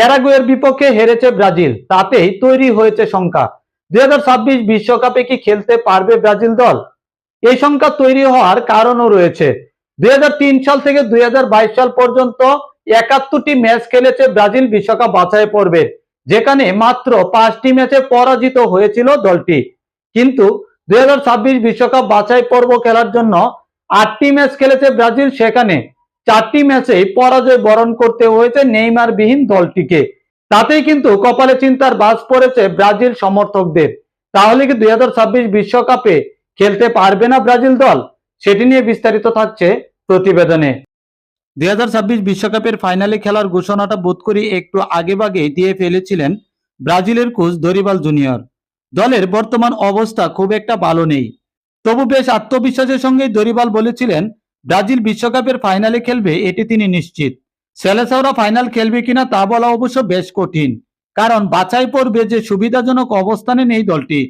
প্যারাগুয়ের বিপক্ষে হেরেছে ব্রাজিল। তাতেই তৈরি হয়েছে শঙ্কা। দুই বিশ্বকাপে কি খেলতে পারবে ব্রাজিল দল? এই শঙ্কা তৈরি হওয়ার কারণও রয়েছে। দুই সাল থেকে দুই সাল পর্যন্ত একাত্তরটি ম্যাচ খেলেছে ব্রাজিল বিশ্বকাপ বাছাই পর্বে, যেখানে মাত্র পাঁচটি ম্যাচে পরাজিত হয়েছিল দলটি। কিন্তু দুই বিশ্বকাপ বাছাই পর্ব খেলার জন্য আটটি ম্যাচ খেলেছে ব্রাজিল সেখানে। চারটি ম্যাচেই পরাজয় বরণ করতে হয়েছে নেইমার বিহীন দলটিকে। তাতেই কিন্তু কপালে চিন্তার বাজ পড়েছে ব্রাজিল সমর্থকদের। তাহলে কি দুই বিশ্বকাপে খেলতে পারবে না ব্রাজিল দল? সেটি নিয়ে বিস্তারিত থাকছে প্রতিবেদনে। দুই বিশ্বকাপের ফাইনালে খেলার ঘোষণাটা বোধ করি একটু আগেভাগে দিয়ে ফেলেছিলেন ব্রাজিলের কোচ দরিবাল জুনিয়র। দলের বর্তমান অবস্থা খুব একটা ভালো নেই। তবু বেশ আত্মবিশ্বাসের সঙ্গে দরিবাল বলেছিলেন ব্রাজিল বিশ্বকাপের ফাইনালে খেলবে এটি তিনি নিশ্চিত। সেলেসাওরা ফাইনাল খেলবে কিনা তা বলা অবশ্য বেশ কঠিন, কারণ বাছাই পর্বে যে সুবিধাজনক অবস্থানে নেই দলটি।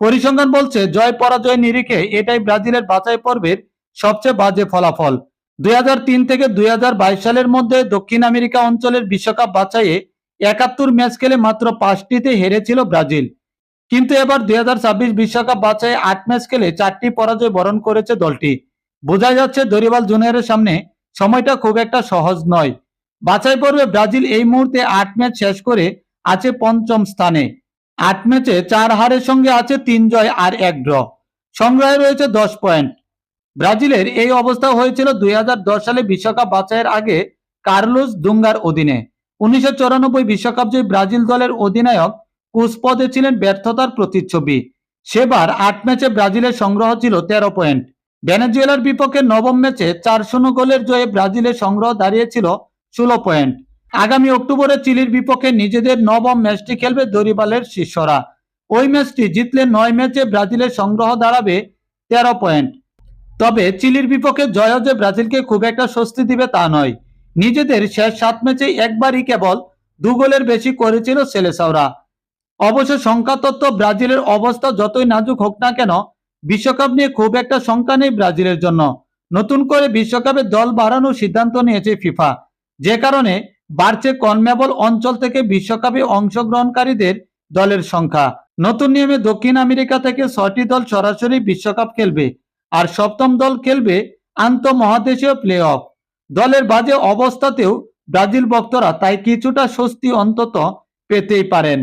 পরিসংখ্যান বলছে, জয় পরাজয় নিরিখে এটাই ব্রাজিলের বাছাই পর্বের সবচেয়ে বাজে ফলাফল। দুই হাজার তিন থেকে দুই হাজার বাইশ সালের মধ্যে দক্ষিণ আমেরিকা অঞ্চলের বিশ্বকাপ বাছাইয়ে একাত্তর ম্যাচ খেলে মাত্র পাঁচটিতে হেরেছিল ব্রাজিল। কিন্তু এবার দুই বিশ্বকাপ বাছাই আট ম্যাচ খেলে চারটি পরাজয় বরণ করেছে দলটি। বোঝা যাচ্ছে দরিবাল জুনিয়রের সামনে সময়টা খুব একটা সহজ নয়। বাছাই পর্বে ব্রাজিল এই মুহূর্তে আট ম্যাচ শেষ করে আছে পঞ্চম স্থানে। আট ম্যাচে চার হারের সঙ্গে আছে তিন জয় আর এক ড্র। সংগ্রহে রয়েছে দশ পয়েন্ট। ব্রাজিলের এই অবস্থা হয়েছিল দুই হাজার দশ সালে বিশ্বকাপ বাছাইয়ের আগে কার্লোস দুঙ্গার অধীনে। উনিশশো বিশ্বকাপ জয়ী ব্রাজিল দলের অধিনায়ক কোচ পদে ছিলেন ব্যর্থতার প্রতিচ্ছবি। সেবার আট ম্যাচে ব্রাজিলের সংগ্রহ ছিল তেরো পয়েন্ট। ভেনেজুয়েলার বিপক্ষে নবম ম্যাচে চার শূন্য গোলের জয়ে ব্রাজিলের সংগ্রহ দাঁড়িয়েছিল ষোলো পয়েন্ট। আগামী অক্টোবরে চিলির বিপক্ষে নিজেদের নবম ম্যাচটি খেলবে দরিবালের শিষ্যরা। ওই ম্যাচটি জিতলে নয় ম্যাচে ব্রাজিলের সংগ্রহ দাঁড়াবে তেরো পয়েন্ট। তবে চিলির বিপক্ষে জয় যে ব্রাজিলকে খুব একটা স্বস্তি দিবে তা নয়। নিজেদের শেষ সাত ম্যাচে একবারই কেবল দু গোলের বেশি করেছিল সেলেসাওরা। অবশ্য সংখ্যাতত্ত্ব ব্রাজিলের অবস্থা যতই নাজুক হোক না কেন বিশ্বকাপ নিয়ে খুব একটা শঙ্কা নেই ব্রাজিলের জন্য। নতুন করে বিশ্বকাপে দল বাড়ানোর সিদ্ধান্ত নিয়েছে ফিফা। যে কারণে বাড়ছে কনমেবল অঞ্চল থেকে বিশ্বকাপে অংশগ্রহণকারীদের দলের সংখ্যা। নতুন নিয়মে দক্ষিণ আমেরিকা থেকে ছয়টি দল সরাসরি বিশ্বকাপ খেলবে আর সপ্তম দল খেলবে আন্তঃমহাদেশীয় প্লে অফ দলের বাজে অবস্থাতেও ব্রাজিল ভক্তরা তাই কিছুটা স্বস্তি অন্তত পেতেই পারেন।